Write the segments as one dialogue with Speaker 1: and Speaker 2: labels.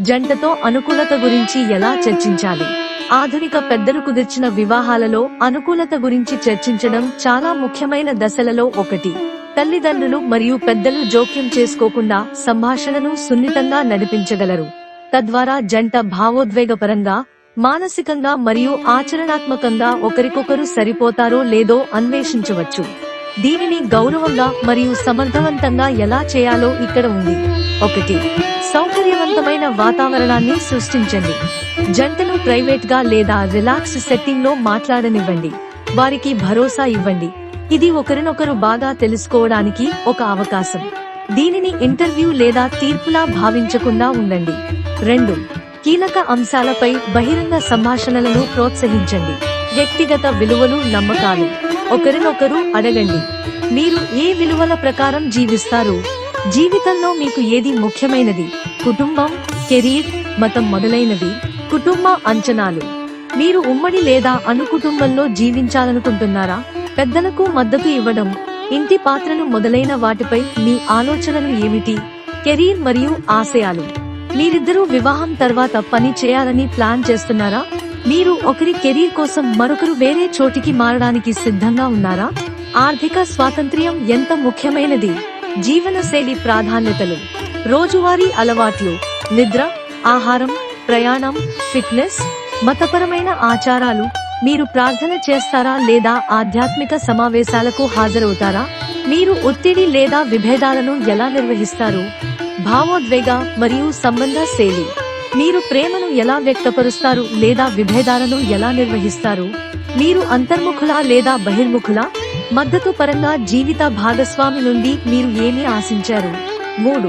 Speaker 1: జంటతో అనుకూలత గురించి ఎలా చర్చించాలి? ఆధునిక పెద్దలు కుదిర్చిన వివాహాలలో అనుకూలత గురించి చర్చించడం చాలా ముఖ్యమైన దశలలో ఒకటి. తల్లిదండ్రులు మరియు పెద్దలు జోక్యం చేసుకోకుండా సంభాషణను సున్నితంగా నడిపించగలరు. తద్వారా జంట భావోద్వేగపరంగా మానసికంగా మరియు ఆచరణాత్మకంగా ఒకరికొకరు సరిపోతారో లేదో అన్వేషించవచ్చు. దీనిని గౌరవంగా మరియు సమర్థవంతంగా ఎలా చేయాలో ఇక్కడ ఉంది. ఒకటి సౌకర్యవంతమైన వాతావరణాన్ని సృష్టించండి. జంటను ప్రైవేట్గా లేదా రిలాక్స్ సెట్టింగ్లో మాట్లాడనివ్వండి. వారికి భరోసా ఇవ్వండి. ఇది ఒకరినొకరు బాగా తెలుసుకోవడానికి ఒక అవకాశం. దీనిని ఇంటర్వ్యూ లేదా తీర్పులా భావించకుండా ఉండండి. రెండు కీలక అంశాలపై బహిరంగ సంభాషణలను ప్రోత్సహించండి. వ్యక్తిగత విలువలు నమ్మకాలు. ఒకరినొకరు అడగండి. మీరు ఏ విలువల ప్రకారం జీవిస్తారు? జీవితంలో మీకు ఏది ముఖ్యమైనది? కుటుంబం కెరీర్ మతం మొదలైనవి. కుటుంబ అంచనాలు. మీరు ఉమ్మడి లేదా అణు కుటుంబంలో జీవించాలనుకుంటున్నారా? పెద్దలకు మద్దతు ఇవ్వడం ఇంటి పాత్రలు మొదలైన వాటిపై మీ ఆలోచనలు ఏమిటి? కెరీర్ మరియు ఆశయాలు. మీరిద్దరూ వివాహం తర్వాత పని చేయాలని ప్లాన్ చేస్తున్నారా? మీరు ఒకరి కెరీర్ కోసం మరొకరు వేరే చోటికి మారడానికి సిద్ధంగా ఉన్నారా? ఆర్థిక స్వాతంత్ర్యం ఎంత ముఖ్యమైనది? జీవనశైలి ప్రాధాన్యతలు. రోజువారీ అలవాట్లు. నిద్ర ఆహారం ప్రయాణం ఫిట్నెస్ మతపరమైన ఆచారాలు. మీరు ప్రార్థన చేస్తారా లేదా ఆధ్యాత్మిక సమావేశాలకు హాజరవుతారా? మీరు ఒత్తిడి లేదా విభేదాలను ఎలా నిర్వహిస్తారు? భావోద్వేగ మరియు సంబంధ శైలి. మీరు ప్రేమను ఎలా వ్యక్తపరుస్తారు లేదా విభేదాలను ఎలా నిర్వహిస్తారు? మీరు అంతర్ముఖులా లేదా బహిర్ముఖులా? మద్దతు పరంగా జీవిత భాగస్వామి నుండి మీరు ఏమి ఆశించారు? మూడు.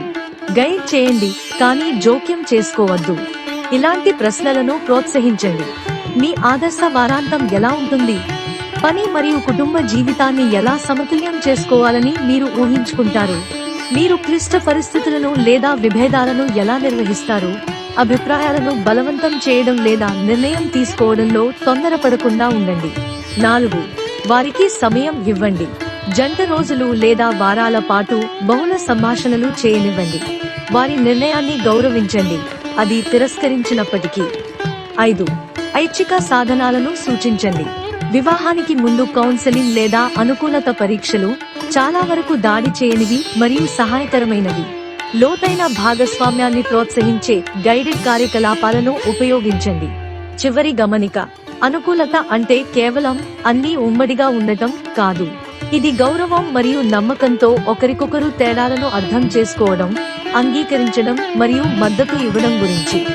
Speaker 1: గైడ్ చేయండి కానీ జోక్యం చేసుకోవద్దు. ఇలాంటి ప్రశ్నలను ప్రోత్సహించండి. మీ ఆదర్శ వారాంతం ఎలా ఉంటుంది? పని మరియు కుటుంబ జీవితాన్ని ఎలా సమతుల్యం చేసుకోవాలని మీరు ఊహించుకుంటారు? మీరు క్లిష్ట పరిస్థితులను లేదా విభేదాలను ఎలా నిర్వహిస్తారు? అభిప్రాయాలను బలవంతం చేయడం లేదా నిర్ణయం తీసుకోవడంలో తొందరపడకుండా ఉండండి. నాలుగు వారికి సమయం ఇవ్వండి. జంట రోజులు లేదా వారాల పాటు బహుళ సంభాషణలు చేయనివ్వండి. వారి నిర్ణయాన్ని గౌరవించండి. అది తిరస్కరించినప్పటికీ. ఐదు ఐచ్ఛిక సాధనాలను సూచించండి. వివాహానికి ముందు కౌన్సెలింగ్ లేదా అనుకూలత పరీక్షలు చాలా వరకు దాడి చేయనివి మరియు సహాయకరమైనవి. లోతైన భాగస్వామ్యాన్ని ప్రోత్సహించే గైడెడ్ కార్యకలాపాలను ఉపయోగించండి. చివరి గమనిక అనుకూలత అంటే కేవలం అన్నీ ఉమ్మడిగా ఉండటం కాదు. ఇది గౌరవం మరియు నమ్మకంతో ఒకరికొకరు తేడాలను అర్థం చేసుకోవడం అంగీకరించడం మరియు మద్దతు ఇవ్వడం గురించి.